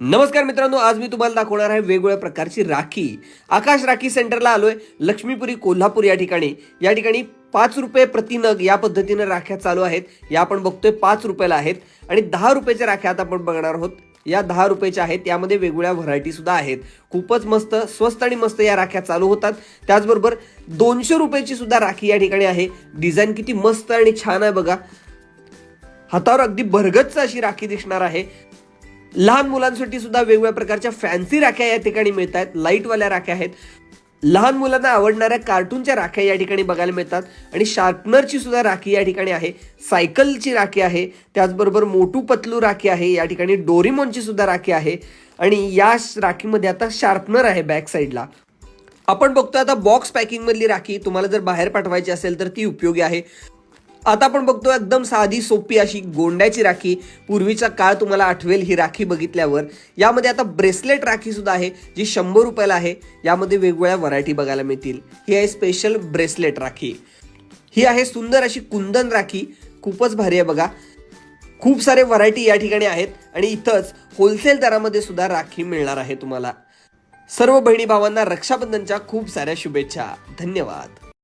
नमस्कार मित्रांनो आज मी तुम्हाला दाखवणार आहे वेगवेगळ्या प्रकारची राखी. आकाश राखी सेंटरला आलोय लक्ष्मीपुरी कोल्हापूर या ठिकाणी. या ठिकाणी पाच रुपये प्रति नग या पद्धतीने राख्या चालू आहेत. या आपण बघतोय पाच रुपयाला आहेत आणि दहा रुपयाच्या राख्या आता आपण बघणार आहोत. या दहा रुपयाच्या आहेत यामध्ये वेगवेगळ्या व्हरायटी सुद्धा आहेत. खूपच मस्त स्वस्त आणि मस्त या राख्या चालू होतात. त्याचबरोबर दोनशे रुपयाची सुद्धा राखी या ठिकाणी आहे. डिझाईन किती मस्त आणि छान आहे बघा. हातावर अगदी भरगच्च अशी राखी दिसणार आहे. लहान मुलांसाठी सुद्धा वेगवेगळ्या प्रकारच्या फॅन्सी राख्या या ठिकाणी मिळत आहेत लाईटवाल्या राख्या आहेत. लहान मुलांना आवडणाऱ्या कार्टूनच्या राख्या या ठिकाणी बघायला मिळतात. आणि शार्पनरची सुद्धा राखी या ठिकाणी आहे. सायकलची राखी आहे. त्याचबरोबर मोटू पतलू राखी आहे. या ठिकाणी डोरीमॉनची सुद्धा राखी आहे. आणि या राखीमध्ये आता शार्पनर आहे बॅक साईडला आपण बघतो आता बॉक्स पॅकिंगमधली राखी. तुम्हाला जर बाहेर पाठवायची असेल तर ती उपयोगी आहे. आता आपण बघतो एकदम साधी सोपी अशी गोंड्याची राखी. पूर्वीचा काळ तुम्हाला आठवेल ही राखी बघितल्यावर. यामध्ये आता ब्रेसलेट राखी सुद्धा आहे जी शंभर रुपयाला आहे. यामध्ये वेगवेगळ्या व्हरायटी बघायला मिळतील. ही आहे स्पेशल ब्रेसलेट राखी. ही आहे सुंदर अशी कुंदन राखी. खूपच भारी आहे बघा. खूप सारे व्हरायटी या ठिकाणी आहेत आणि इथंच होलसेल दरामध्ये सुद्धा राखी मिळणार आहे तुम्हाला. सर्व बहिणी भावांना रक्षाबंधनच्या खूप साऱ्या शुभेच्छा. धन्यवाद.